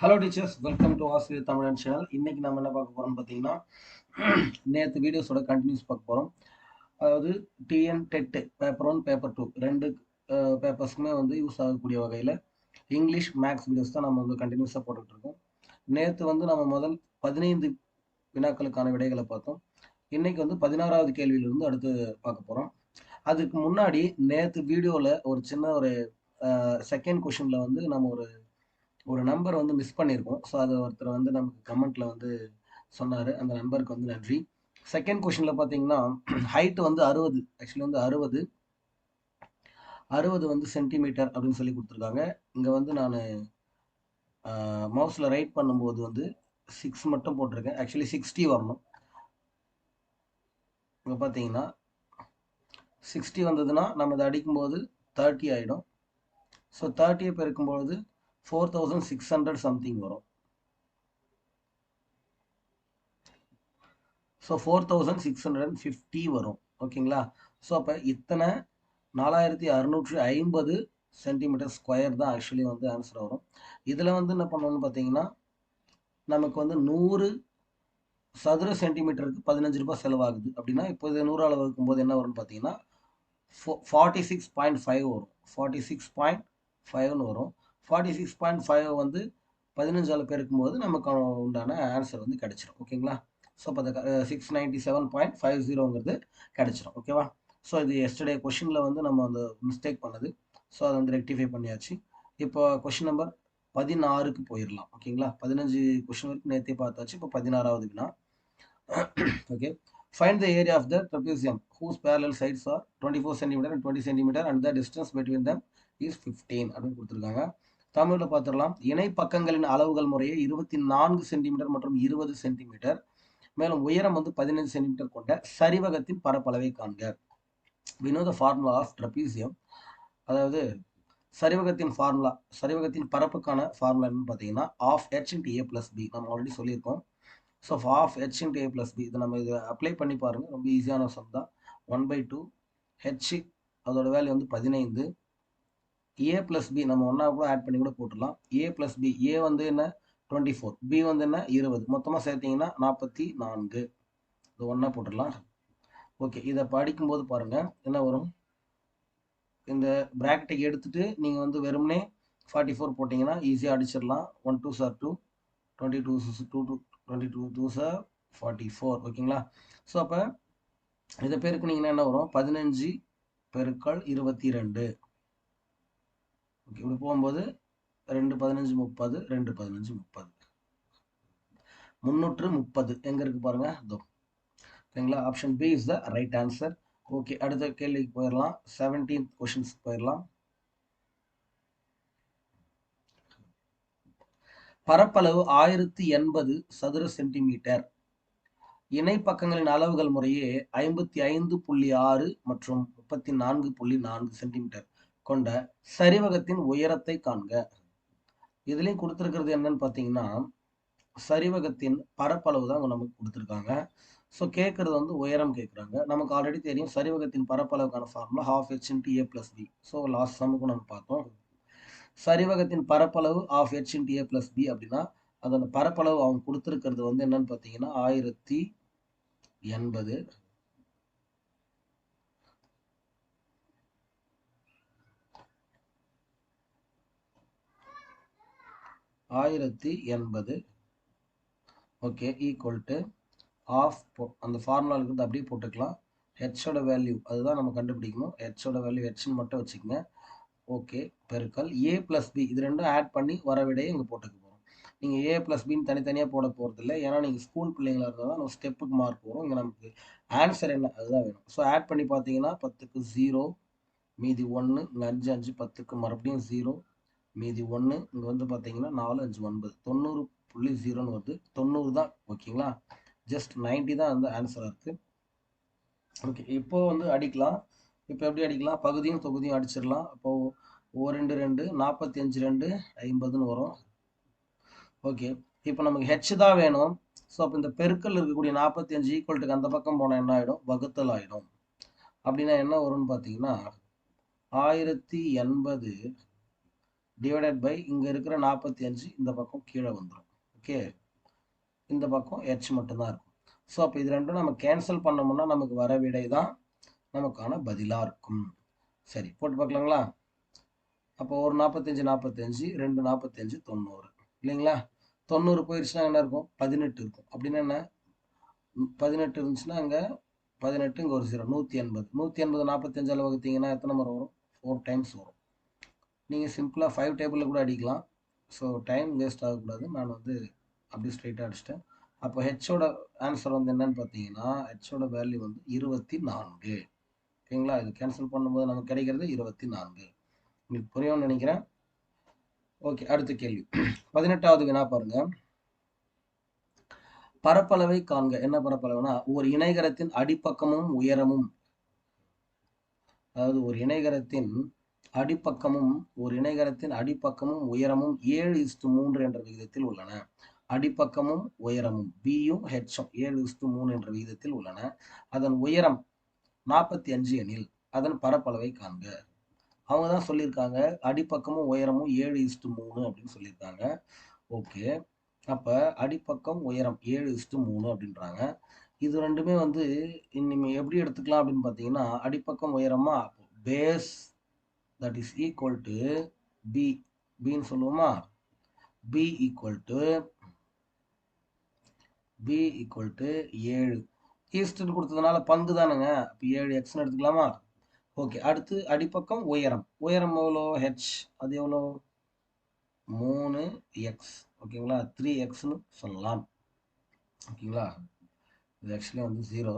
Hello teachers welcome to ஆசிரியர் தமிழன் channel இன்னைக்கு நம்ம என்ன பார்க்க போறோம்னு பார்த்தீங்கன்னா நேற்று வீடியோஸோட கண்டினியூஸ் பார்க்க போகிறோம் அதாவது TN TET paper one paper two ரெண்டு பேப்பர்ஸ்க்குமே வந்து யூஸ் ஆகக்கூடிய வகையில் இங்கிலீஷ் மேக்ஸ் வீடியோஸ் தான் நம்ம வந்து கண்டினியூஸாக போட்டுட்டு இருக்கோம். நேற்று வந்து நம்ம முதல் பதினைந்து வினாக்களுக்கான விடைகளை பார்த்தோம். இன்னைக்கு வந்து பதினாறாவது கேள்வியிலிருந்து அடுத்து பார்க்க போகிறோம் அதுக்கு முன்னாடி நேற்று வீடியோவில் ஒரு சின்ன ஒரு செகண்ட் கொஷினில் வந்து நம்ம ஒரு ஒரு நம்பர் வந்து மிஸ் பண்ணியிருக்கோம் ஸோ அது ஒருத்தர் வந்து நமக்கு கமெண்ட்டில் வந்து சொன்னார். அந்த நம்பருக்கு வந்து நன்றி. செகண்ட் கொஷினில் பார்த்தீங்கன்னா ஹைட் வந்து அறுபது. ஆக்சுவலி வந்து அறுபது. அறுபது வந்து சென்டிமீட்டர் அப்படின்னு சொல்லி கொடுத்துருக்காங்க. இங்கே வந்து நான் மவுஸில் ரைட் பண்ணும்போது வந்து சிக்ஸ் மட்டும் போட்டிருக்கேன். ஆக்சுவலி சிக்ஸ்டி வரணும். இங்கே பார்த்தீங்கன்னா சிக்ஸ்டி வந்ததுன்னா நம்ம இதை அடிக்கும்போது தேர்ட்டி ஆகிடும் ஸோ தேர்ட்டியை பெருக்கும்பொழுது four thousand six hundred something வரும். So four thousand six hundred and fifty வரும். ஓகேங்களா? ஸோ அப்போ இத்தனை நாலாயிரத்தி அறுநூற்றி ஐம்பது சென்டிமீட்டர் ஸ்கொயர் தான் ஆக்சுவலி வந்து ஆன்சர் வரும். இதில் வந்து என்ன பண்ணணும்னு பார்த்தீங்கன்னா நமக்கு வந்து நூறு சதுர சென்டிமீட்டருக்கு பதினஞ்சு ரூபாய் செலவாகுது. அப்படின்னா இப்போ இது நூறு அளவு இருக்கும்போது என்ன வரும்னு பார்த்தீங்கன்னா ஃபார்ட்டி சிக்ஸ் பாயிண்ட் ஃபைவ் வரும். ஃபார்ட்டி சிக்ஸ் பாயிண்ட் ஃபைவ்னு வரும். ஃபார்ட்டி சிக்ஸ் பாயிண்ட் ஃபைவ் வந்து பதினஞ்சால் பெருக்கும்போது நமக்கு உண்டான ஆன்சர் வந்து கிடச்சிரும். ஓகேங்களா ஸோ அப்போ அந்த six ninety seven point five ஜீரோங்கிறது கிடச்சிரும். ஓகேவா ஸோ இது எஸ்டர்டே கொஷினில் வந்து நம்ம அந்த மிஸ்டேக் பண்ணது. ஸோ அதை வந்து ரெக்டிஃபை பண்ணியாச்சு. இப்போ கொஷின் நம்பர் பதினாறுக்கு போயிடலாம் ஓகேங்களா பதினஞ்சு கொஷின் வரைக்கும் நேற்றே பார்த்தாச்சு. இப்போ பதினாறாவது வினா. Okay find the area of the trapezium whose parallel sides are twenty four centimetre and twenty centimetre and the distance between them is fifteen அப்படின்னு கொடுத்துருக்காங்க. தமிழில் பார்த்துடலாம் இணை பக்கங்களின் அளவுகள் முறையே இருபத்தி நான்கு சென்டிமீட்டர் மற்றும் இருபது சென்டிமீட்டர். மேலும் உயரம் வந்து பதினைந்து சென்டிமீட்டர் கொண்ட சரிவகத்தின் பரப்பளவை காண்க. வினோத ஃபார்முலா ஆஃப் ட்ரபீசியம் அதாவது சரிவகத்தின் ஃபார்முலா சரிவகத்தின் பரப்புக்கான ஃபார்முலா என்னன்னு பார்த்தீங்கன்னா half H into A plus B நம்ம ஆல்ரெடி சொல்லியிருக்கோம். So half H into A plus B இதை நம்ம இதை அப்ளை பண்ணி பாருங்கள் ரொம்ப ஈஸியான சம் தான். ஒன் பை டூ ஹெச் அதோட வேல்யூ வந்து பதினைந்து. ஏ பிளஸ் பி நம்ம ஒன்றா கூட ஆட் பண்ணி கூட போட்டுடலாம். ஏ பிளஸ் பி ஏ வந்து என்ன? டுவெண்ட்டி ஃபோர் பி வந்து என்ன? இருபது. மொத்தமாக சேர்த்தீங்கன்னா நாற்பத்தி நான்கு. இது ஒன்றா போட்டுடலாம். ஓகே இதை படிக்கும்போது பாருங்கள் என்ன வரும்? இந்த ப்ராக்கெட்டை எடுத்துட்டு நீங்கள் வந்து வெறுமனே ஃபார்ட்டி ஃபோர் போட்டிங்கன்னா ஈஸியாக அடிச்சிடலாம். One two sir two twenty two two two twenty two two sir forty four ஓகேங்களா ஸோ அப்போ இதை நீங்கள் என்ன வரும்? பதினஞ்சு பெருக்கள் இருபத்தி ரெண்டு. ஓகே இப்படி போகும்போது ரெண்டு பதினஞ்சு முப்பது ரெண்டு பதினஞ்சு முப்பது. முந்நூற்று முப்பது. எங்க இருக்கு பாருங்க? இதோ. ஓகேங்களா? Option B is the right answer okay அடுத்த கேள்விக்கு போயிடலாம். செவன்டீன்த் கொஷின்ஸ் போயிடலாம். பரப்பளவு ஆயிரத்தி எண்பது சதுர சென்டிமீட்டர் இணை பக்கங்களின் அளவுகள் முறையே ஐம்பத்தி ஐந்து புள்ளி ஆறு மற்றும் முப்பத்தி நான்கு புள்ளி நான்கு சென்டிமீட்டர் கொண்ட சரிவகத்தின் உயரத்தை காண்க. இதுலேயும் கொடுத்துருக்கிறது என்னன்னு பார்த்தீங்கன்னா சரிவகத்தின் பரப்பளவு தான் நமக்கு கொடுத்துருக்காங்க. ஸோ கேட்குறது வந்து உயரம் கேட்குறாங்க. நமக்கு ஆல்ரெடி தெரியும் சரிவகத்தின் பரப்பளவுக்கான formula half H into A plus B so last சமுக்கும் நம்ம பார்த்தோம். சரிவகத்தின் பரப்பளவு half H into A plus B அப்படின்னா அதோட பரப்பளவு அவங்க கொடுத்துருக்கிறது வந்து என்னன்னு பார்த்தீங்கன்னா ஆயிரத்தி எண்பது. ஆயிரத்தி எண்பது. ஓகே ஈக்குவல் டு ஆஃப் அந்த ஃபார்முலா இருக்கிறது அப்படியே போட்டுக்கலாம். ஹெச்சோட வேல்யூ அதுதான் நம்ம கண்டுபிடிக்கணும். ஹெச்சோட வேல்யூ ஹெச்னு மட்டும் வச்சுக்கோங்க. ஓகே பெருக்கல். ஏ ப்ளஸ் பி இது ரெண்டும் ஆட் பண்ணி வர விடையை இங்கே போட்டுக்க போகிறோம் நீங்கள் ஏ ப்ளஸ் பின்னு தனித்தனியாக போட போகிறது இல்லை ஏன்னா நீங்கள் ஸ்கூல் பிள்ளைங்களா இருந்தால் தான் நம்ம ஸ்டெப்புக்கு மார்க் வரும் இங்கே நமக்கு ஆன்சர் என்ன? அதுதான் வேணும். ஸோ ஆட் பண்ணி பார்த்தீங்கன்னா பத்துக்கு ஜீரோ மீதி ஒன்று அஞ்சு அஞ்சு பத்துக்கு மறுபடியும் ஜீரோ மீதி ஒன்று இங்கே வந்து பார்த்தீங்கன்னா நாலு அஞ்சு ஒன்பது. தொண்ணூறு புள்ளி ஜீரோன்னு வருது. தொண்ணூறு தான் ஓகேங்களா? ஜஸ்ட் நைன்ட்டி தான் வந்து ஆன்சராக இருக்குது ஓகே இப்போ வந்து அடிக்கலாம். இப்போ எப்படி அடிக்கலாம்? பகுதியும் தொகுதியும் அடிச்சிடலாம். அப்போது ஓ ரெண்டு ரெண்டு நாற்பத்தி அஞ்சு ரெண்டு ஐம்பதுன்னு வரும். ஓகே இப்போ நமக்கு ஹெச் தான் வேணும். ஸோ அப்போ இந்த பெருக்கல் இருக்கக்கூடிய நாற்பத்தி அஞ்சு ஈக்குவல்ட்டுக்கு அந்த பக்கம் போனால் என்ன ஆகிடும் வகுத்தல் ஆகிடும் அப்படின்னா என்ன வரும்னு பார்த்தீங்கன்னா ஆயிரத்தி எண்பது டிவைடட் பை இங்கே இருக்கிற நாற்பத்தி அஞ்சு இந்த பக்கம் கீழே வந்துடும் ஓகே இந்த பக்கம் ஹெச் மட்டும்தான் இருக்கும். ஸோ அப்போ இது ரெண்டும் நம்ம கேன்சல் பண்ணோம்னா நமக்கு வர விடை தான் நமக்கான பதிலாக இருக்கும். சரி போட்டு பார்க்கலாங்களா? அப்போ ஒரு நாற்பத்தஞ்சு நாற்பத்தஞ்சு ரெண்டு நாற்பத்தஞ்சு தொண்ணூறு. இல்லைங்களா? தொண்ணூறு போயிடுச்சுன்னா என்ன இருக்கும்? பதினெட்டு இருக்கும். அப்படின்னா என்ன? பதினெட்டு இருந்துச்சுன்னா அங்கே பதினெட்டு இங்கே ஒரு சீரோ நூற்றி எண்பது. நூற்றி எண்பது நாற்பத்தஞ்சால் வகுத்தீங்கன்னா எத்தனை முறை வரும்? ஃபோர் டைம்ஸ் வரும். நீங்கள் சிம்பிளாக ஃபைவ் டேபிளில் கூட அடிக்கலாம். ஸோ டைம் வேஸ்ட் ஆகக்கூடாது. நான் வந்து அப்படி ஸ்ட்ரைட்டாக அடிச்சிட்டேன். அப்போ ஹெச்சோட ஆன்சர் வந்து என்னன்னு பார்த்தீங்கன்னா ஹெச்சோட வேல்யூ வந்து இருபத்தி நான்கு ஓகேங்களா? இது கேன்சல் பண்ணும்போது நமக்கு கிடைக்கிறது இருபத்தி நான்கு உங்களுக்கு புரியும்னு நினைக்கிறேன். ஓகே அடுத்த கேள்வி. பதினெட்டாவது வினா பாருங்க. பரப்பளவை காண்க. என்ன பரப்பளவுனா ஒரு இணைகரத்தின் அடிப்பக்கமும் உயரமும். அதாவது ஒரு இணைகரத்தின் அடிப்பக்கமும் ஒரு இணைகரத்தின் அடிப்பக்கமும் உயரமும் ஏழு இஸ்டு மூன்று என்ற விகிதத்தில் உள்ளன. அடிப்பக்கமும் உயரமும் பியும் ஹெச்சும் ஏழு இஸ்டு மூணு என்ற விகிதத்தில் உள்ளன. அதன் உயரம் நாற்பத்தி அஞ்சு எனில் அதன் பரப்பளவை காண்க. அவங்க தான் சொல்லியிருக்காங்க அடிப்பக்கமும் உயரமும் ஏழு இஸ்டு மூணு அப்படின்னு சொல்லியிருக்காங்க. ஓகே. அப்போ அடிப்பக்கம் உயரம் ஏழு இஸ்டு மூணு அப்படின்றாங்க. இது ரெண்டுமே வந்து இனிமே எப்படி எடுத்துக்கலாம் அப்படின்னு பார்த்தீங்கன்னா அடிப்பக்கம் உயரமா base that is equal to B பின்னு சொல்லுவோமா? B equal to B equal to ஏழு. ஈஸ்ட்னு கொடுத்ததுனால பங்கு தானுங்க. அப்போ ஏழு எக்ஸ்னு எடுத்துக்கலாமா? ஓகே அடுத்து அடிப்பக்கம் உயரம். உயரம் எவ்வளோ? ஹெச் அது எவ்வளோ? மூணு எக்ஸ் ஓகேங்களா த்ரீ எக்ஸ்னு சொல்லலாம். ஓகேங்களா இது ஆக்சுவலி வந்து ஜீரோ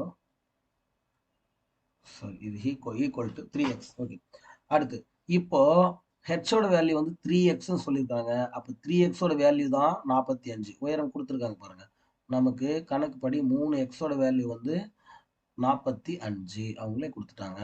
சாரி இது equal equal to three X okay அடுத்து இப்போ ஹெச்சோட வேல்யூ வந்து த்ரீ எக்ஸ்ன்னு சொல்லியிருக்காங்க. அப்போ த்ரீ எக்ஸோட வேல்யூ தான் நாற்பத்தி அஞ்சு. உயரம் கொடுத்துருக்காங்க பாருங்க. நமக்கு கணக்குப்படி மூணு எக்ஸோட வேல்யூ வந்து நாற்பத்தி அஞ்சு. அவங்களே கொடுத்துட்டாங்க.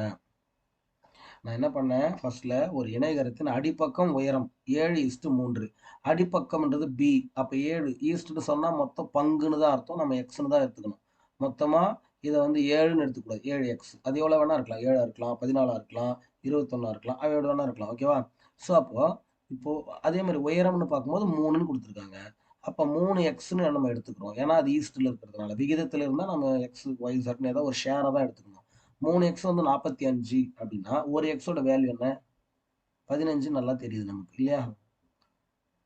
நான் என்ன பண்ணேன்? ஃபர்ஸ்ட்ல ஒரு இணைகரத்தின் அடிப்பக்கம் உயரம் ஏழு இஸ்டு மூன்று. அடிப்பக்கம்ன்றது பி அப்போ ஏழு ஈஸ்ட்னு சொன்னால் மொத்தம் பங்குன்னு தான் அர்த்தம். நம்ம எக்ஸ்னு தான் எடுத்துக்கணும். மொத்தமாக இதை வந்து ஏழுன்னு எடுத்துக்கூடாது. ஏழு எக்ஸ் அது எவ்வளோ வேணா இருக்கலாம். ஏழாக இருக்கலாம். பதினாலாக இருக்கலாம். இருபத்தொன்னா இருக்கலாம் அவையோட வேணா இருக்கலாம் ஓகேவா ஸோ அப்போ இப்போ அதே மாதிரி உயரம்னு பார்க்கும்போது மூணுன்னு கொடுத்துருக்காங்க. அப்போ மூணு எக்ஸ்னு நம்ம எடுத்துக்கிறோம். ஏன்னா அது ஈஸ்டில் இருக்கிறதுனால. விகிதத்தில் இருந்தால் நம்ம எக்ஸ் ஒய் சட்னு ஏதாவது ஒரு ஷேரை தான் எடுத்துக்கணும். மூணு எக்ஸ் வந்து நாற்பத்தி அஞ்சு அப்படின்னா ஒரு எக்ஸோட வேல்யூ என்ன? பதினஞ்சு நல்லா தெரியுது நமக்கு இல்லையா?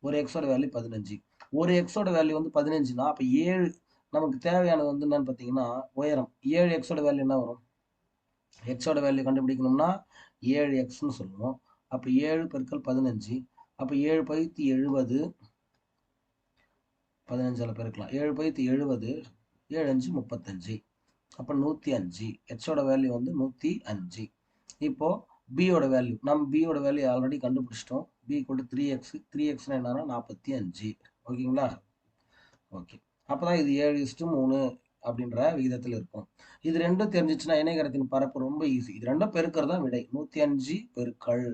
ஒரு எக்ஸோட வேல்யூ பதினஞ்சு. ஒரு எக்ஸோட வேல்யூ வந்து பதினஞ்சுனா அப்போ ஏழு நமக்கு தேவையானது வந்து என்னன்னு பார்த்தீங்கன்னா உயரம். ஏழு எக்ஸோட வேல்யூ என்ன வரும்? எக்ஸோட வேல்யூ கண்டுபிடிக்கணும்னா ஏழு எக்ஸ்னு சொல்லுவோம். அப்போ ஏழு பெருக்கல் பதினஞ்சு அப்போ ஏழு பைத்து எழுபது பதினஞ்சால் பெருக்கலாம். ஏழு பைத்து எழுபது ஏழு அஞ்சு முப்பத்தஞ்சு. அப்போ நூற்றி அஞ்சு. ஹெச்சோட வேல்யூ வந்து நூற்றி அஞ்சு. இப்போது பியோட வேல்யூ நம்ம பியோட வேல்யூ ஆல்ரெடி கண்டுபிடிச்சிட்டோம். பி கொண்டு த்ரீ எக்ஸ் த்ரீ எக்ஸ்னால் என்னன்னா நாற்பத்தி அஞ்சு. ஓகேங்களா ஓகே அப்போ தான் இது ஏழு இஸ்ட்டு மூணு அப்படின்ற விகிதத்தில் இருக்கும். இது ரெண்டும் தெரிஞ்சிச்சுன்னா இணைகரத்தின் பரப்பு ரொம்ப ஈஸி இது ரெண்டும் பெருக்கிறது தான் விடை. நூற்றி அஞ்சு பெருக்கள்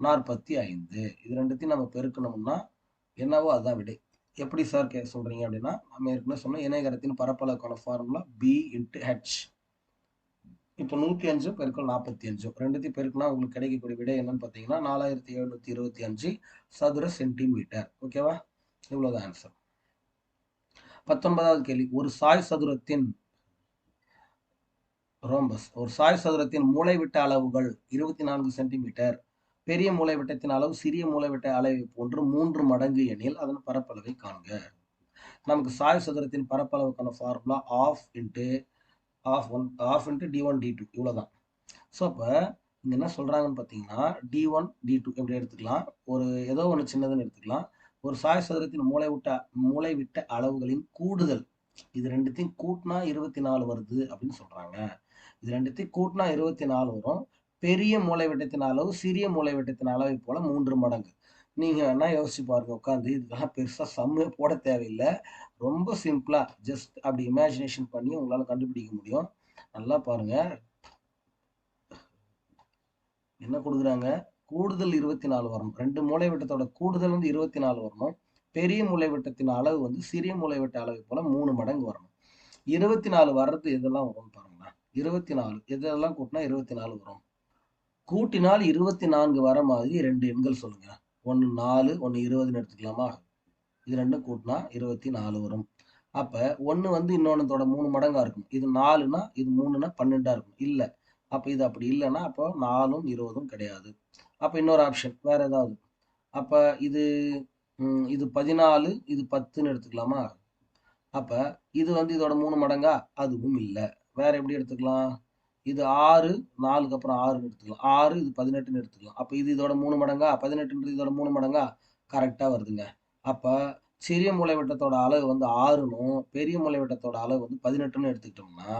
நாற்பத்தி ஐந்து. இது ரெண்டுத்தையும் நம்ம பெருக்கணும்னா என்னவோ அதுதான் விடை. எப்படி சார் கே சொல்றீங்க அப்படின்னா நம்ம ஏற்கனவே சொன்னோம் இணைகரத்தின் பரப்பளவுக்கான ஃபார்முலா பி இன்ட்டு ஹெச் இப்போ நூற்றி அஞ்சு பெருக்கள் நாற்பத்தி அஞ்சு. ரெண்டுத்தையும் பெருக்குனா உங்களுக்கு கிடைக்கக்கூடிய விடை என்னன்னு பார்த்தீங்கன்னா நாலாயிரத்தி எழுநூற்றி இருபத்தி அஞ்சு சதுர சென்டிமீட்டர் ஓகேவா இவ்வளோதான் ஆன்சர் பத்தொன்பதாவது கேள்வி. ஒரு சாய் சதுரத்தின் ரோம்பஸ் ஒரு சாய் சதுரத்தின் மூளைவிட்ட அளவுகள் இருபத்தி நான்கு சென்டிமீட்டர் பெரிய மூளைவிட்டத்தின் அளவு சிறிய மூளைவிட்ட அளவை போன்று மூன்று மடங்கு எனில் அதன் பரப்பளவை காண்க. நமக்கு சாய் சதுரத்தின் பரப்பளவுக்கான formula half into half one half into D one D two இவ்வளோதான் ஸோ அப்போ இங்கே என்ன சொல்கிறாங்கன்னு பார்த்தீங்கன்னா டி ஒன் டி டூ எப்படி எடுத்துக்கலாம். ஒரு ஏதோ ஒன்று சின்னதுன்னு எடுத்துக்கலாம். ஒரு சாய் சதுரத்தின் மூளை விட்ட மூளை விட்ட அளவுகளின் கூடுதல். இது ரெண்டுத்தையும் கூட்டினா இருபத்தி நாலு வருது அப்படின்னு சொல்கிறாங்க இது ரெண்டுத்தையும் கூட்டினா இருபத்தி நாலு வரும். பெரிய மூளை விட்டத்தின் அளவு சிறிய மூளை விட்டத்தின் அளவை போல மூன்று மடங்கு. நீங்கள் வேணா யோசிச்சு பாருங்க உட்காந்து இதுக்கெல்லாம் பெருசாக சம்மே போட தேவையில்லை. ரொம்ப சிம்பிளா ஜஸ்ட் அப்படி இமேஜினேஷன் பண்ணி உங்களால் கண்டுபிடிக்க முடியும். நல்லா பாருங்க. என்ன கொடுக்குறாங்க? கூடுதல் இருபத்தி நாலு வரணும். ரெண்டு மூளை விட்டத்தோட கூடுதல் வந்து இருபத்தி நாலு வரணும். பெரிய மூளை விட்டத்தின் அளவு வந்து சிறிய மூளை விட்ட அளவை போல மூணு மடங்கு வரணும். இருபத்தி நாலு வர்றது எதெல்லாம் வரும்னு பாருங்களேன். இருபத்தி நாலு எதெல்லாம் கூட்டினா இருபத்தி நாலு வரும். கூட்டினால் இருபத்தி நான்கு வர மாதிரி ரெண்டு எண்கள் சொல்லுங்க. ஒன்று நாலு ஒன்று இருபதுன்னு எடுத்துக்கலாமா? இது ரெண்டும் கூட்டினா இருபத்தி நாலு வரும். அப்போ ஒன்று வந்து இன்னொன்னத்தோட மூணு மடங்காக இருக்கும். இது நாலுனா இது மூணுனா பன்னெண்டாக இருக்கும். இல்லை. அப்போ இது அப்படி இல்லைன்னா அப்போ நாலும் இருபதும் கிடையாது. அப்போ இன்னொரு ஆப்ஷன் வேற ஏதாவது. அப்போ இது இது பதினாலு இது பத்துன்னு எடுத்துக்கலாமா? அப்போ இது வந்து இதோட மூணு மடங்கா? அதுவும் இல்லை. வேற எப்படி எடுத்துக்கலாம்? இது ஆறு நாலுக்கு அப்புறம் ஆறுன்னு எடுத்துக்கலாம். ஆறு இது பதினெட்டுன்னு எடுத்துக்கலாம். அப்போ இது இதோட மூணு மடங்கா? பதினெட்டுன்றது இதோட மூணு மடங்கா? கரெக்டாக வருதுங்க. அப்போ சிறிய மூலைவிட்டத்தோட அளவு வந்து ஆறுனும் பெரிய மூலைவிட்டத்தோட அளவு வந்து பதினெட்டுன்னு எடுத்துக்கிட்டோம்னா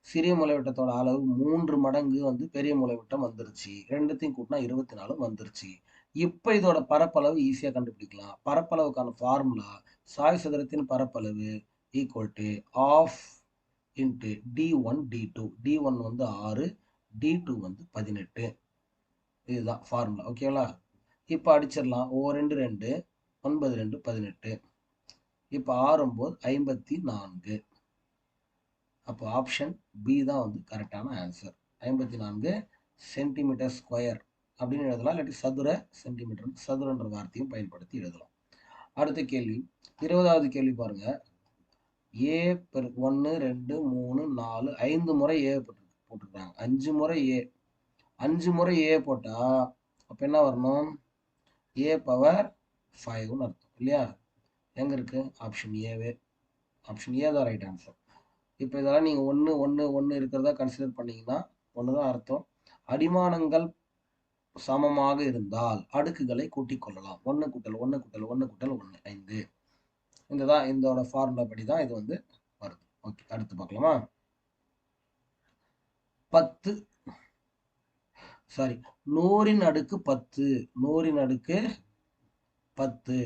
சிறிய மூலைவிட்டத்தோட அளவு மூன்று மடங்கு வந்து பெரிய மூலைவிட்டம் வந்துருச்சு. ரெண்டுத்தையும் கூட்டினா இருபத்தி நாலு வந்துருச்சு. இப்போ இதோட பரப்பளவு ஈஸியாக கண்டுபிடிக்கலாம். பரப்பளவுக்கான ஃபார்முலா சாய் சதுரத்தின் பரப்பளவு equal to half into D one D two D one வந்து ஆறு டி டூ வந்து பதினெட்டு. இதுதான் ஃபார்முலா ஓகேங்களா இப்போ அடிச்சிடலாம். ஓ ரெண்டு ரெண்டு. ஒன்பது ரெண்டு பதினெட்டு. இப்போ ஆறு ஒம்பது ஐம்பத்தி நான்கு. அப்போ ஆப்ஷன் பி தான் வந்து கரெக்டான ஆன்சர் ஐம்பத்தி நான்கு சென்டிமீட்டர் ஸ்கொயர் அப்படின்னு எழுதலாம் இல்லாட்டி சதுர சென்டிமீட்டர் சதுரன்ற வார்த்தையும் பயன்படுத்தி எழுதலாம். அடுத்த கேள்வி இருபதாவது கேள்வி பாருங்க. ஏ பெரு ஒன்று ரெண்டு மூணு நாலு ஐந்து முறை ஏ போட்டு போட்டிருக்காங்க. அஞ்சு முறை ஏ அஞ்சு முறை ஏ போட்டால் அப்போ என்ன வரணும்? ஏ பவர் ஃபைவ்னு அர்த்தம் இல்லையா? எங்கே இருக்குது ஆப்ஷன் ஏவே ஆப்ஷன் ஏ தான் ரைட் ஆன்சர் இப்போ இதெல்லாம் நீங்கள் ஒன்று ஒன்று ஒன்று இருக்கிறதா கன்சிடர் பண்ணீங்கன்னா ஒன்று தான் அர்த்தம். அடிமானங்கள் சமமாக இருந்தால் அடுக்குகளை கூட்டிக் கொள்ளலாம். ஒன்று கூட்டல் ஒன்று கூட்டல் ஒன்று கூட்டல் ஒன்று ஐந்து. இந்த தான் இதோட ஃபார்முலா படி தான் இது வந்து வருது. ஓகே அடுத்து பார்க்கலாமா? பத்து. சாரி நூறின் அடுக்கு பத்து. நூறின் அடுக்கு பத்து.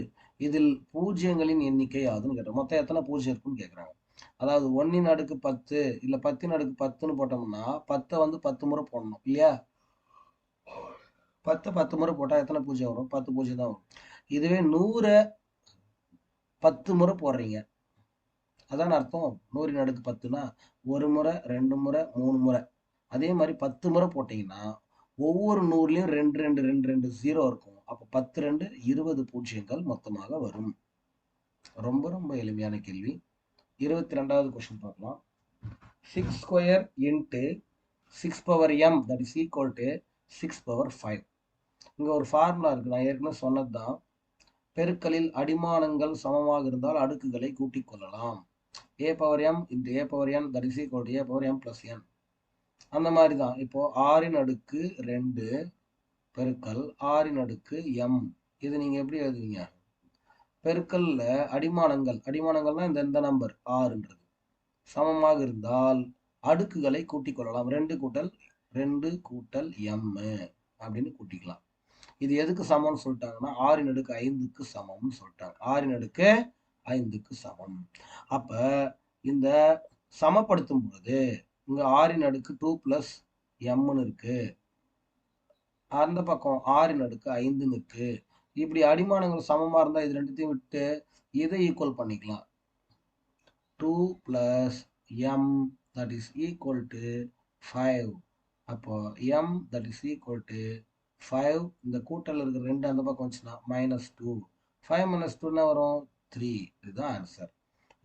இதில் பூஜ்ஜியங்களின் எண்ணிக்கை ஆகுதுன்னு கேட்டோம். மொத்தம் எத்தனை பூஜ்ஜியம் இருக்குன்னு கேட்குறாங்க அதாவது ஒன்னின் அடுக்கு பத்து இல்லை பத்தின் அடுக்கு பத்துன்னு போட்டோம்னா பத்தை வந்து பத்து முறை போடணும் இல்லையா? பத்து பத்து முறை போட்டால் எத்தனை பூஜை வரும்? பத்து பூஜை தான் வரும். இதுவே நூறை பத்து முறை போடுறீங்க. அதான் அர்த்தம். நூறின் அடுக்கு பத்துனா ஒரு முறை ரெண்டு முறை மூணு முறை. அதே மாதிரி பத்து முறை போட்டிங்கன்னா ஒவ்வொரு நூறுலையும் ரெண்டு ரெண்டு ரெண்டு ரெண்டு ஜீரோ இருக்கும். அப்போ பத்து ரெண்டு இருபது பூஜ்ஜியங்கள் மொத்தமாக வரும். ரொம்ப ரொம்ப எளிமையான கேள்வி. இருபத்தி ரெண்டாவது கொஸ்டின் பார்க்கலாம். Six square into six power M that is equal to six power five இங்கே ஒரு ஃபார்முலா இருக்குது நான் ஏற்கனவே சொன்னது தான் பெருக்களில் அடிமானங்கள் சமமாக இருந்தால் அடுக்குகளை கூட்டிக் கொள்ளலாம். A power M into A power N that is equal to A power M plus N அந்த மாதிரி தான் இப்போ ஆறின் அடுக்கு ரெண்டு பெருக்கல் ஆறின் அடுக்கு எம் இது நீங்கள் எப்படி எழுதுவீங்க? பெருக்கல்ல அடிமானங்கள். அடிமானங்கள்னா இந்த இந்த நம்பர் ஆறுன்றது சமமாக இருந்தால் அடுக்குகளை கூட்டிக் கொள்ளலாம். ரெண்டு கூட்டல் ரெண்டு கூட்டல் எம் அப்படின்னு கூட்டிக்கலாம். இது எதுக்கு சமம்னு சொல்லிட்டாங்கன்னா ஆறின் அடுக்கு ஐந்துக்கு சமம்னு சொல்லிட்டாங்க. ஆறின் அடுக்கு ஐந்துக்கு சமம். அப்ப இந்த சமப்படுத்தும் பொழுது இங்க ஆறின் அடுக்கு டூ பிளஸ் எம்னு இருக்கு. அந்த பக்கம் ஆறின் அடுக்கு ஐந்துன்னு இருக்கு. இப்படி அடிமானங்கள் சமமா இருந்தா இது ரெண்டுத்தையும் விட்டு இதை ஈக்குவல் பண்ணிக்கலாம். Two plus M that is equal to five அப்போ M that is equal to five இந்த கூட்டல் இருக்கிற ரெண்டு அந்த பக்கம் வந்துச்சுன்னா மைனஸ் டூ ஃபைவ் மைனஸ் டூன்னா வரும் த்ரீ இதுதான் ஆன்சர்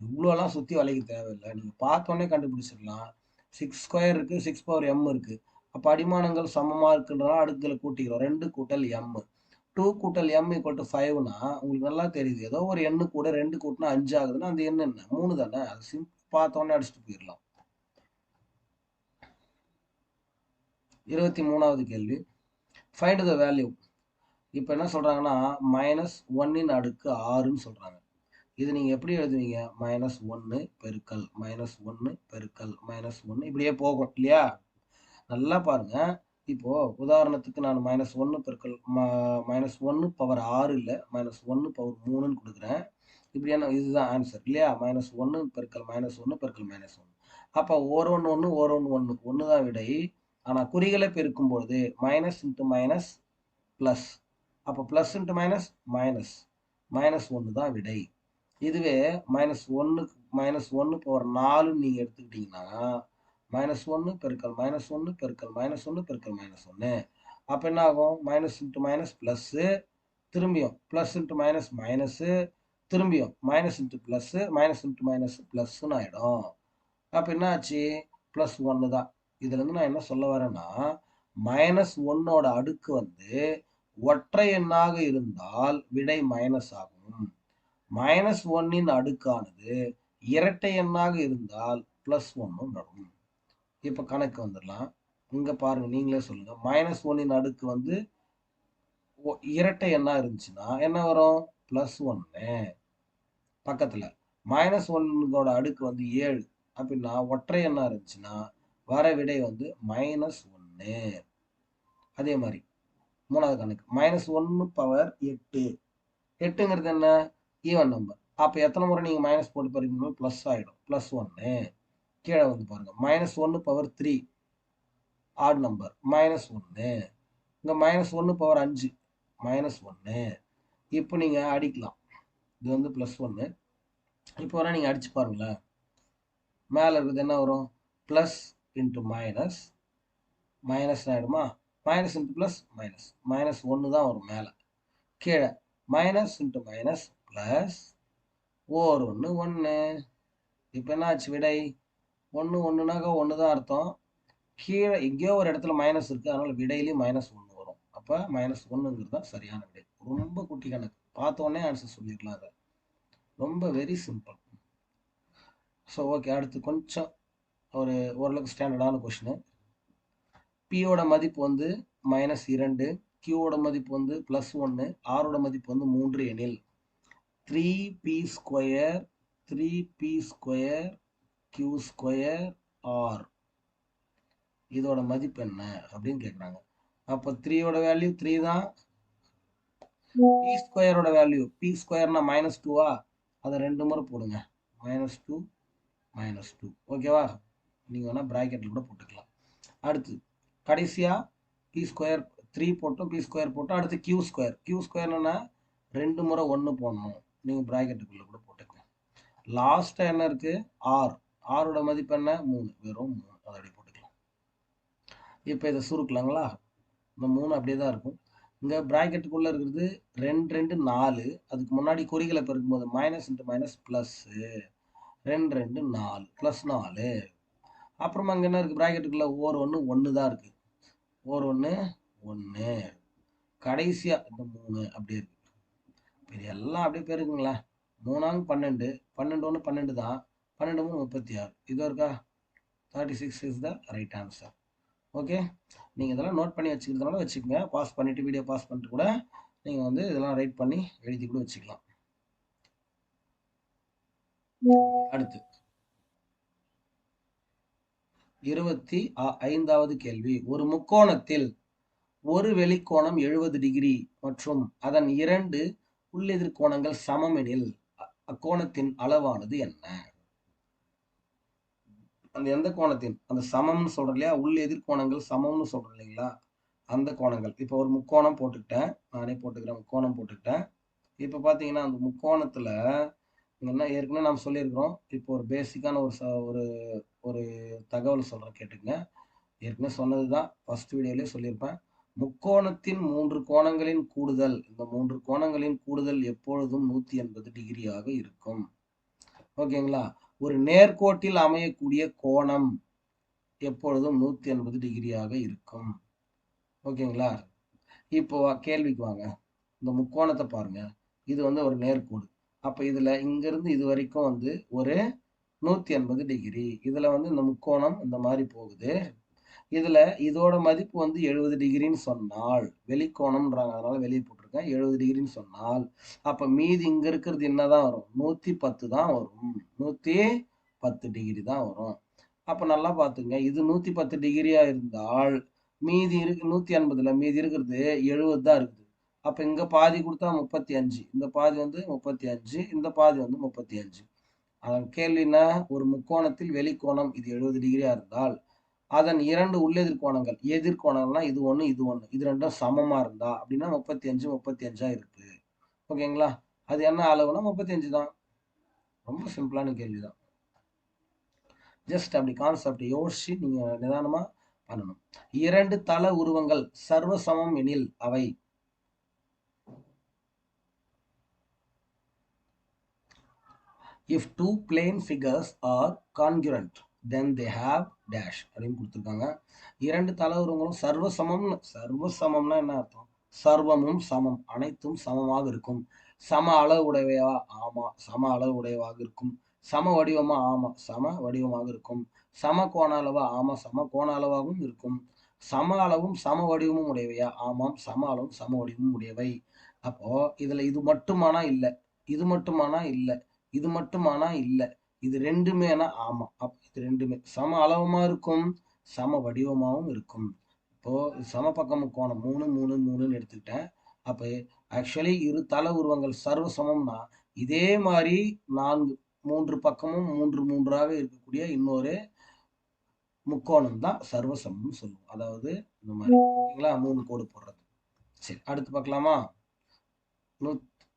இவ்வளோலாம் சுற்றி வளைக்க தேவையில்லை. நீங்கள் பார்த்தோன்னே கண்டுபிடிச்சிடலாம். சிக்ஸ் ஸ்கொயர் இருக்குது சிக்ஸ் பவர் எம் இருக்குது அப்போ அடிமானங்கள் சமமாக இருக்குன்றனால அடுக்கில் கூட்டிக்கிறோம். ரெண்டு கூட்டல் எம் டூ கூட்டல் எம் ஈக்குவல் டு ஃபைவ்னா உங்களுக்கு நல்லா தெரியுது. ஏதோ ஒரு எண்ணு கூட ரெண்டு கூட்டினா அஞ்சு ஆகுதுன்னா அந்த எண்ணு என்ன? மூணு தானே? அது சிம்பிள் பார்த்தோன்னே அடிச்சுட்டு போயிடலாம். இருபத்தி மூணாவது கேள்வி. ஃபைண்ட் த வேல்யூ இப்போ என்ன சொல்கிறாங்கன்னா மைனஸ் ஒன்னின் அடுக்கு ஆறுன்னு சொல்கிறாங்க இது நீங்கள் எப்படி எழுதுவீங்க? மைனஸ் ஒன்று பெருக்கல் மைனஸ் ஒன்று பெருக்கல் மைனஸ் ஒன்று இப்படியே போகும் இல்லையா? நல்லா பாருங்க. இப்போ உதாரணத்துக்கு நான் மைனஸ் ஒன்று பெருக்கல் மைனஸ் ஒன்று பவர் ஆறு இல்லை மைனஸ் ஒன்று பவர் மூணுன்னு கொடுக்குறேன். இப்படியான இதுதான் ஆன்சர் இல்லையா? மைனஸ் ஒன்று பெருக்கல் மைனஸ் ஒன்று பெருக்கல் மைனஸ் ஒன்று அப்போ ஒரு ஒன்று ஒன்று ஒரு ஒன்று ஒன்று ஒன்று தான் விடை. ஆனால் குறிகளை பெருக்கும் பொழுது மைனஸ் இன்ட்டு மைனஸ் ப்ளஸ் அப்போ plus into minus minus minus ஒன்று தான் விடை. இதுவே மைனஸ் ஒன்று மைனஸ் ஒன்று பவர் நாலுன்னு நீங்கள் எடுத்துக்கிட்டிங்கன்னா மைனஸ் ஒன்று பெருக்கல் மைனஸ் ஒன்று பெருக்கல் மைனஸ் ஒன்று பெருக்கல் மைனஸ் ஒன்று அப்போ என்ன ஆகும்? மைனஸ் இன்ட்டு மைனஸ் ப்ளஸ்ஸு திரும்பியும். ப்ளஸ் இன்ட்டு மைனஸ் மைனஸு திரும்பியும். Minus into plus minus into minus ப்ளஸ்ஸுன்னு ஆகிடும் அப்போ என்ன ஆச்சு? ப்ளஸ் ஒன்று தான். இதுலேருந்து நான் என்ன சொல்ல வரேன்னா மைனஸ் ஒன்னோட அடுக்கு வந்து ஒற்றை எண்ணாக இருந்தால் விடை மைனஸ் ஆகும். மைனஸ் ஒன்னின் அடுக்கானது இரட்டை எண்ணாக இருந்தால் ப்ளஸ் ஒன்றும் வரும் இப்போ கணக்கு வந்துடலாம் இங்கே பாருங்கள் நீங்களே சொல்லுங்கள் மைனஸ் ஒன்னின் அடுக்கு வந்து இரட்டை என்ன இருந்துச்சுன்னா என்ன வரும்? ப்ளஸ் ஒன்று பக்கத்தில். மைனஸ் ஒன்னோட அடுக்கு வந்து ஏழு. அப்படின்னா ஒற்றை எண்ணா இருந்துச்சுன்னா வர விடை வந்து மைனஸ் ஒன்று அதே மாதிரி. மூணாவது கணக்கு. மைனஸ் ஒன்று பவர் எட்டு. எட்டுங்கிறது என்ன? ஈவன் நம்பர் அப்போ எத்தனை முறை நீங்கள் மைனஸ் போட்டு பாருங்க ப்ளஸ் ஆகிடும் ப்ளஸ் ஒன்று கீழே வந்து பாருங்க. மைனஸ் ஒன்று power three odd number minus ஒன்று இங்கே மைனஸ் ஒன்று பவர் அஞ்சு. மைனஸ் ஒன்று இப்போ நீங்கள் அடிக்கலாம். இது வந்து ப்ளஸ் ஒன்று இப்போ வர நீங்கள் அடிச்சு பாருங்களேன். மேலே இருக்குது என்ன வரும்? Plus into minus minus ஆகிடுமா minus into plus minus minus ஒன்று தான் வரும் மேலே. கீழே. மைனஸ் இன்ட்டு மைனஸ் ப்ளஸ் ஓர் ஒன்று ஒன்று இப்போ என்ன ஆச்சு விடை? ஒன்று ஒன்றுனாக்கா ஒன்று தான் அர்த்தம். கீழே எங்கேயோ ஒரு இடத்துல மைனஸ் இருக்குது அதனால் விடையிலையும் மைனஸ் ஒன்று வரும். அப்போ மைனஸ் ஒன்றுங்கிறது தான் சரியான விடை. ரொம்ப குட்டி கணக்கு. பார்த்தோன்னே ஆன்சர் சொல்லிடலாம் அதை. ரொம்ப வெரி சிம்பிள் ஸோ ஓகே அடுத்து கொஞ்சம் ஒரு ஓரளவுக்கு ஸ்டாண்டர்டான கொஷினு பியோட மதிப்பு வந்து மைனஸ் இரண்டு கியூவோட மதிப்பு வந்து ப்ளஸ் ஒன்று ஆரோட மதிப்பு வந்து மூன்று எனில் three B square three B square Q square R இதோட மதிப்பு என்ன அப்படின்னு கேட்குறாங்க அப்போ த்ரீயோட வேல்யூ த்ரீ தான். பி ஸ்கொயரோட வேல்யூ பி ஸ்கொயர்னா மைனஸ் டூவா அதை ரெண்டு முறை போடுங்க. மைனஸ் டூ மைனஸ் டூ ஓகேவா நீங்கள் வேணால் ப்ராக்கெட்டில் கூட போட்டுக்கலாம். அடுத்து கடைசியாக பி ஸ்கொயர் த்ரீ போட்டோம். பி ஸ்கொயர் போட்டோம். அடுத்து கியூ ஸ்கொயர் கியூ ஸ்கொயர்னா ரெண்டு முறை ஒன்று போடணும். நீங்கள் ப்ராக்கெட்டுக்குள்ளே கூட போட்டுக்கலாம் லாஸ்ட்டாக என்ன இருக்குது ஆர் ஆறோட மதிப்பு என்ன? மூணு. வெறும் மூணு. அதை அப்படி போட்டுக்கலாம். இப்போ இதை சுருக்கலாங்களா? இந்த மூணு அப்படியே தான் இருக்கும். இங்கே ப்ராக்கெட்டுக்குள்ளே இருக்கிறது ரெண்டு ரெண்டு நாலு. அதுக்கு முன்னாடி குறிகளை பெருக்கும்போது மைனஸ் இன்ட்டு மைனஸ் ப்ளஸ்ஸு ரெண்டு ரெண்டு நாலு. ப்ளஸ் நாலு. அப்புறமா அங்கே என்ன இருக்குது ப்ராக்கெட்டுக்குள்ளே ஓர் ஒன்று ஒன்று தான் இருக்குது ஓர் ஒன்று ஒன்று கடைசியாக இந்த மூணு அப்படியே இருக்கு. இப்போ இது எல்லாம் அப்படியே பெருக்குங்களேன். மூணாங்க பன்னெண்டு. பன்னெண்டு ஒன்று பன்னெண்டு தான். பன்னெண்டு மூணு முப்பத்தி ஆறு. இது இருக்கா? Thirty six is the right answer okay நீங்கள் இதெல்லாம் நோட் பண்ணி வச்சுக்கிறதுனால வச்சுக்கோங்க. பாஸ் பண்ணிவிட்டு வீடியோ பாஸ் பண்ணிட்டு கூட நீங்கள் வந்து இதெல்லாம் ரைட் பண்ணி எழுதி கூட வச்சுக்கலாம். அடுத்து. இருபத்தி ஐந்தாவது கேள்வி. ஒரு முக்கோணத்தில் ஒரு வெளிக்கோணம் எழுபது டிகிரி மற்றும் அதன் இரண்டு உள்ளெதிர்கோணங்கள் சமம் எனில் அக்கோணத்தின் அளவானது என்ன? அந்த எந்த கோணத்தின்? அந்த சமம்னு சொல்கிறோம் இல்லையா? உள் எதிர்கோணங்கள் சமம்னு சொல்கிறோம் இல்லைங்களா? அந்த கோணங்கள். இப்போ ஒரு முக்கோணம் போட்டுக்கிட்டேன். நானே போட்டுக்கிறேன் முக்கோணம் போட்டுக்கிட்டேன். இப்போ பார்த்தீங்கன்னா அந்த முக்கோணத்தில் என்ன ஏற்கனவே நாம் சொல்லியிருக்கிறோம். இப்போ ஒரு பேசிக்கான ஒரு ச- ஒரு ஒரு தகவல் சொல்கிறேன் கேட்டுங்க ஏற்கனவே சொன்னது தான் ஃபஸ்ட் வீடியோலேயே சொல்லியிருப்பேன். முக்கோணத்தின் மூன்று கோணங்களின் கூடுதல். இந்த மூன்று கோணங்களின் கூடுதல் எப்பொழுதும் நூற்றி எண்பது டிகிரியாக இருக்கும். ஓகேங்களா? ஒரு நேர்கோட்டில் அமையக்கூடிய கோணம் எப்பொழுதும் நூற்றி எண்பது டிகிரியாக இருக்கும். ஓகேங்களா? இப்போ கேள்விக்கு வாங்க. இந்த முக்கோணத்தை பாருங்க. இது வந்து ஒரு நேர்கோடு. அப்போ இதில் இங்கிருந்து இது வரைக்கும் வந்து ஒரு நூற்றி எண்பது டிகிரி. இதில் வந்து இந்த முக்கோணம் இந்த மாதிரி போகுது. இதில் இதோட மதிப்பு வந்து எழுபது டிகிரின்னு சொன்னால் வெளிக்கோணம்ன்றாங்க. அதனால வெளியே போட்டிருக்கேன் எழுபது டிகிரின்னு சொன்னால் அப்போ மீதி இங்கே இருக்கிறது என்னதான் வரும்? நூற்றி பத்து தான் வரும். நூற்றி பத்து டிகிரி தான் வரும். அப்போ நல்லா பார்த்துங்க இது நூற்றி பத்து டிகிரியாக இருந்தால் மீதி இருக்கு நூற்றி எண்பதில் மீதி இருக்கிறது எழுபது தான் இருக்குது. அப்போ இங்கே பாதி கொடுத்தா முப்பத்தி அஞ்சு இந்த பாதி வந்து முப்பத்தி அஞ்சு இந்த பாதி வந்து முப்பத்தி அஞ்சு. அதன் கேள்வினா ஒரு முக்கோணத்தில் வெளிக்கோணம் இது எழுபது டிகிரியாக இருந்தால் அதன் இரண்டு உள்ளெதிர்கோணங்கள் எதிர்கோணங்கள்னா இது ஒன்று இது ஒன்று இது ரெண்டும் சமமாக இருந்தா அப்படின்னா முப்பத்தி அஞ்சு முப்பத்தி அஞ்சாக இருக்குது ஓகேங்களா? அது என்ன அளவுனா முப்பத்தி அஞ்சு தான். ரொம்ப சிம்பிளான கேள்விதான். ஜஸ்ட் அப்படி கான்செப்ட் யோசிச்சு நீங்கள் நிதானமாக பண்ணணும். இரண்டு தள உருவங்கள் சர்வசமம் எனில் அவை. If two plane figures are congruent. Then they have dash அப்படின்னு கொடுத்துருக்காங்க. இரண்டு தலைவருங்களும் சர்வசமம்னு சர்வ சமம்னு சர்வ என்ன அர்த்தம்? சர்வமும் சமம் அனைத்தும் சமமாக இருக்கும். சம அளவு உடையவா ஆமா சம அளவு உடையவாக இருக்கும். சம வடிவமா? ஆமா சம வடிவமாக இருக்கும். சம கோண அளவா? ஆமா சம கோண அளவாகவும் இருக்கும். சம அளவும் சம வடிவமும் உடையவையா? ஆமாம் சம அளவும் சம வடிவமும் உடையவை. அப்போ இதுல இது மட்டுமானா இல்லை? இது மட்டுமானா இல்லை? இது மட்டுமானா இல்லை? இது ரெண்டுமேனா ஆமா. இது ரெண்டுமே. சம அளவுமா இருக்கும் சம வடிவமாகவும் இருக்கும். இப்போ சம பக்கம் கோணம் மூணு மூணு மூணுன்னு எடுத்துக்கிட்டேன். அப்போ ஆக்சுவலி இரு தல உருவங்கள் சர்வ சமம்னா இதே மாதிரி நான்கு மூன்று பக்கமும் மூன்று மூன்றாக இருக்கக்கூடிய இன்னொரு முக்கோணம் தான் சர்வசமம்னு சொல்லுவோம். அதாவது இந்த மாதிரி. ஓகேங்களா? மூணு கோடு போடுறது. சரி அடுத்து பார்க்கலாமா? நூ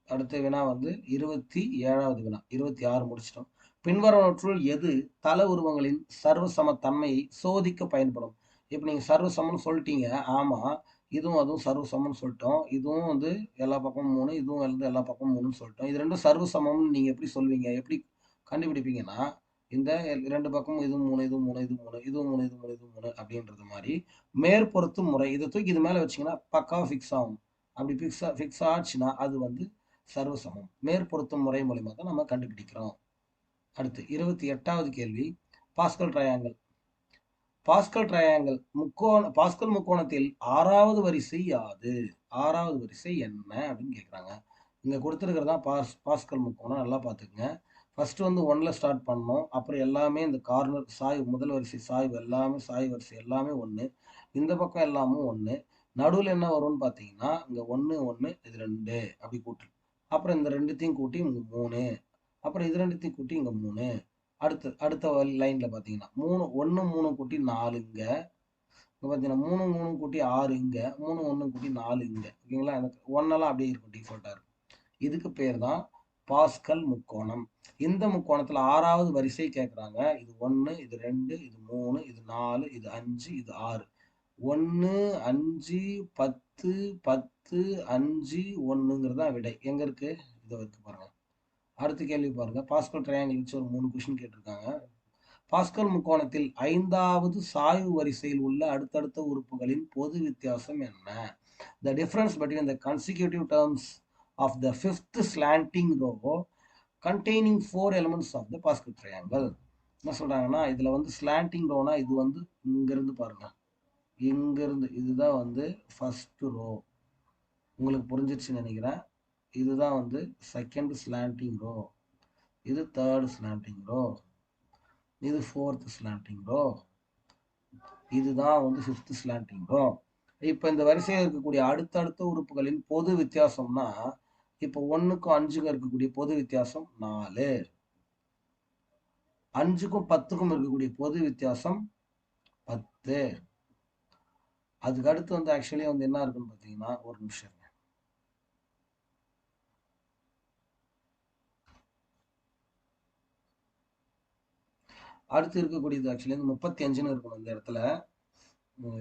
அடுத்த வினா வந்து இருபத்தி ஏழாவது வினா. இருபத்தி ஆறு முடிச்சிட்டோம். பின்வருவற்றுள் எது தல உருவங்களின் சர்வசம தன்மையை சோதிக்க பயன்படும்? இப்போ நீங்கள் சர்வசமம்னு சொல்லிட்டீங்க. ஆமாம் இதுவும் அதுவும் சர்வசமம்னு சொல்லிட்டோம். இதுவும் வந்து எல்லா பக்கமும் மூணு இதுவும் வந்து எல்லா பக்கமும் மூணுன்னு சொல்லிட்டோம். இது ரெண்டும் சர்வசமம்னு நீங்கள் எப்படி சொல்வீங்க? எப்படி கண்டுபிடிப்பீங்கன்னா இந்த எல்- பக்கமும் இது மூணு இது மூணு இது மூணு இது மூணு இது மூணு இது மூணு அப்படின்றது மாதிரி மேற்பொருத்து முறை. இதை தூக்கி இது மேலே வச்சிங்கன்னா பக்காவாக ஃபிக்ஸ் ஆகும். அப்படி ஃபிக்ஸ் ஃபிக்ஸ் ஆச்சுன்னா அது வந்து சர்வசமம். மேற்பொருத்தும் முறை மூலிமா தான் நம்ம கண்டுபிடிக்கிறோம். அடுத்து இருபத்தி எட்டாவது கேள்வி பாஸ்கல் ட்ரையாங்கிள் பாஸ்கல் ட்ரையாங்கிள் முக்கோண பாஸ்கல் முக்கோணத்தில் ஆறாவது வரிசை யாது? ஆறாவது வரிசை என்ன அப்படின்னு கேட்குறாங்க இங்கே கொடுத்துருக்கிறதா பாஸ் பாஸ்கல் முக்கோணம் நல்லா பார்த்துக்குங்க. ஃபஸ்ட்டு வந்து ஒன்ல ஸ்டார்ட் பண்ணோம் அப்புறம் எல்லாமே இந்த கார்னர் சாய்வு முதல் வரிசை சாய்வு எல்லாமே சாய் வரிசை எல்லாமே ஒன்று இந்த பக்கம் எல்லாமும் ஒன்று நடுவில் என்ன வரும்னு பார்த்தீங்கன்னா இங்கே ஒன்று ஒன்று இது ரெண்டு. அப்படி கூட்டு. அப்புறம் இந்த ரெண்டுத்தையும் கூட்டி இங்கே மூணு. அப்புறம் இது ரெண்டுத்தையும் கூட்டி இங்கே மூணு. அடுத்த அடுத்த லைனில் பார்த்தீங்கன்னா மூணு ஒன்று மூணு கூட்டி நாலு இங்கே. இங்கே பார்த்தீங்கன்னா மூணு மூணு கூட்டி ஆறு இங்கே. மூணு ஒன்று கூட்டி நாலு இங்கே. ஓகேங்களா எனக்கு ஒன்னெல்லாம் அப்படியே இருக்கும் டிஃபால்ட்டாக இருக்கும். இதுக்கு பேர் தான் பாஸ்கல் முக்கோணம். இந்த முக்கோணத்தில் ஆறாவது வரிசை கேட்குறாங்க இது ஒன்று இது ரெண்டு இது மூணு இது நாலு இது அஞ்சு இது ஆறு. ஒன்று அஞ்சு பத்து பத்து அஞ்சு ஒன்றுங்கிறது தான் விடை. எங்கே இருக்கு? இதை இருக்கு பாருங்க. அடுத்த கேள்வி பாருங்க. பாஸ்கல் ட்ரையாங்கிள் வச்சு ஒரு மூணு கொஷின் கேட்டிருக்காங்க. பாஸ்கல் முக்கோணத்தில் ஐந்தாவது சாய்வு வரிசையில் உள்ள அடுத்தடுத்த உறுப்புகளின் பொது வித்தியாசம் என்ன? The difference between the consecutive terms of the fifth slanting row containing four elements of the Pascal triangle என்ன சொல்றாங்கன்னா இதுல வந்து ஸ்லாண்டிங் ரோனா இது வந்து இங்கேருந்து பாருங்க. இங்கிருந்து இதுதான் வந்து ஃபர்ஸ்ட் ரோ உங்களுக்கு புரிஞ்சிருச்சுன்னு நினைக்கிறேன். இதுதான் வந்து செகண்ட் ஸ்லாண்டிங் ரோ இது தேர்ட் ஸ்லாண்டிங் ரோ இது ஃபோர்த் ஸ்லாண்டிங் ரோ இதுதான் வந்து ஃபிஃப்த் ஸ்லாண்டிங் ரோ இப்போ இந்த வரிசையில் இருக்கக்கூடிய அடுத்தடுத்த உறுப்புகளின் பொது வித்தியாசம்னா இப்போ ஒன்றுக்கும் அஞ்சுக்கும் இருக்கக்கூடிய பொது வித்தியாசம் நாலு. அஞ்சுக்கும் பத்துக்கும் இருக்கக்கூடிய பொது வித்தியாசம் பத்து. அதுக்கு அடுத்து வந்து ஆக்சுவலி வந்து என்ன இருக்குன்னு பார்த்தீங்கன்னா ஒரு நிமிஷம் அடுத்து இருக்கக்கூடியது ஆக்சுவலி வந்து முப்பத்தி அஞ்சுன்னு இருக்கணும் இந்த இடத்துல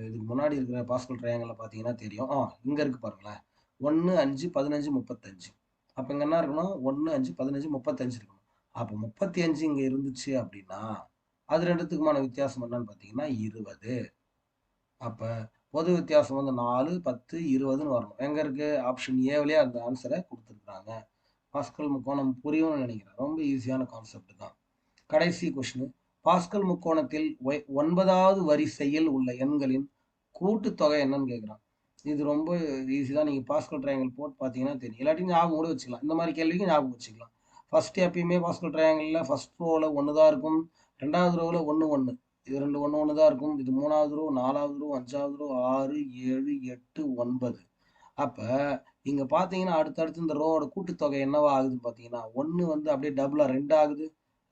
இதுக்கு முன்னாடி இருக்கிற பாஸ்கல் ட்ரையாங்கில் பார்த்தீங்கன்னா தெரியும். ஆ இங்கே இருக்கு பாருங்களேன். ஒன்று அஞ்சு பதினஞ்சு முப்பத்தஞ்சு. அப்போ இங்கே என்ன இருக்கணும்? ஒன்று அஞ்சு பதினஞ்சு முப்பத்தஞ்சு இருக்கணும். அப்போ முப்பத்தி அஞ்சு இங்கே இருந்துச்சு அப்படின்னா அது ரெண்டுத்துக்குமான வித்தியாசம் என்னன்னு பார்த்தீங்கன்னா இருபது. அப்போ பொது வித்தியாசம் வந்து நாலு பத்து இருபதுன்னு வரணும். எங்கே இருக்கு? ஆப்ஷன் ஏவிலே அந்த ஆன்சரை கொடுத்துருக்குறாங்க. பாஸ்கல் முக்கோணம் புரியும்னு நினைக்கிறேன். ரொம்ப ஈஸியான கான்செப்ட் தான். கடைசி கொஸ்டின் பாஸ்கல் முக்கோணத்தில் ஒய்- ஒன்பதாவது வரிசையில் உள்ள எண்களின் கூட்டுத்தொகை என்னன்னு கேட்குறான் இது ரொம்ப ஈஸி தான். நீங்கள் பாஸ்கல் ட்ரையாங்கிள் போட்டு பார்த்தீங்கன்னா தெரியும். இல்லாட்டி ஞாபகம் கூட வச்சுக்கலாம். இந்த மாதிரி கேள்விக்கு ஞாபகம் வச்சுக்கலாம். ஃபர்ஸ்ட் எப்பயுமே பாஸ்கல் ட்ரையாங்கிளில் ஃபர்ஸ்ட் ரோவில் ஒன்று தான் இருக்கும். ரெண்டாவது ரோவில் ஒன்று ஒன்று இது ரெண்டு ஒன்று ஒன்று தான் இருக்கும். இது மூணாவது ரோ நாலாவது ரோ அஞ்சாவது ரோ ஆறு ஏழு எட்டு ஒன்பது. அப்போ இங்கே பார்த்தீங்கன்னா அடுத்தடுத்து இந்த ரோவோட கூட்டுத்தொகை என்னவா ஆகுதுன்னு பார்த்தீங்கன்னா ஒன்று வந்து அப்படியே டபுளாக ரெண்டு ஆகுது.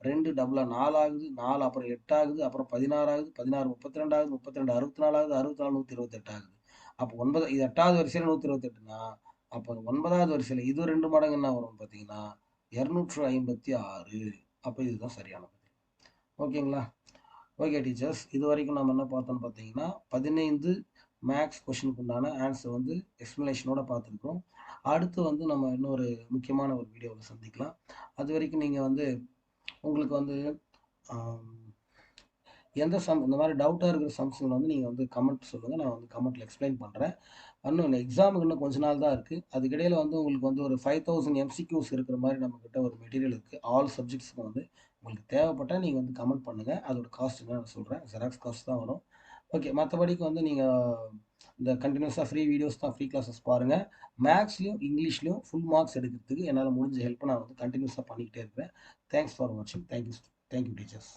ரெண்டு டபுளாக நாலு ஆகுது நாலு அப்புறம் எட்டு ஆகுது அப்புறம் பதினாறு ஆகுது பதினாறு முப்பத்தி ரெண்டு ஆகுது முப்பத்தி ரெண்டு அறுபத்தி நாலு ஆகுது அறுபத்தி நாலு நூற்றி இருபத்தெட்டு ஆகுது அப்போ ஒன்பது இது எட்டாவது வரிசையில் நூற்றி இருபத்தெட்டுனா அப்போ ஒன்பதாவது வரிசையில் இது ரெண்டு மடங்கு என்ன வரும்னு பார்த்தீங்கன்னா இரநூற்று ஐம்பத்தி ஆறு. அப்போ இதுதான் சரியான பதில். ஓகேங்களா? ஓகே டீச்சர்ஸ் இது வரைக்கும் நம்ம என்ன பார்த்தோம்னு பார்த்தீங்கன்னா பதினைந்து மேக்ஸ் கொஷினுக்கு உண்டான ஆன்சர் வந்து எக்ஸ்ப்ளனேஷனோட பார்த்துருக்கோம் அடுத்து வந்து நம்ம இன்னொரு முக்கியமான ஒரு வீடியோவில் சந்திக்கலாம். அது வரைக்கும் நீங்கள் வந்து உங்களுக்கு வந்து எந்த சம் இந்த மாதிரி டவுட்டாக இருக்கிற சம்ஸுங்களை வந்து நீங்கள் வந்து கமெண்ட் சொல்லுங்கள் நான் வந்து கமெண்ட்டில் எக்ஸ்பிளைன் பண்ணுறேன் இன்னும் எக்ஸாமுக்கு இன்னும் கொஞ்ச நாள் தான் இருக்குது அதுக்கிடையில் வந்து உங்களுக்கு வந்து ஒரு ஃபைவ் தௌசண்ட் எம்சிக்யூஸ் இருக்கிற மாதிரி நம்மக்கிட்ட ஒரு மெட்டீரியல் இருக்குது ஆல் சப்ஜெக்ட்ஸுக்கு வந்து உங்களுக்கு தேவைப்பட்டால் நீங்கள் வந்து கமெண்ட் பண்ணுங்கள் அதோட காஸ்ட் என்ன நான் சொல்கிறேன் ஜெராக்ஸ் காஸ்ட் தான் வரும். ஓகே மற்றபடிக்கு வந்து நீங்கள் இந்த கண்டினியூஸாக ஃப்ரீ வீடியோஸ் தான் ஃப்ரீ கிளாஸஸ் பாருங்கள் மேக்ஸ்லையும் இங்கிலீஷ்லையும் ஃபுல் மார்க்ஸ் எடுக்கிறதுக்கு என்னால் முடிஞ்ச ஹெல்ப் நான் வந்து கண்டினியூஸாக பண்ணிக்கிட்டே இருக்கிறேன் தேங்க்ஸ் ஃபார் வாட்சிங் thank you thank you teachers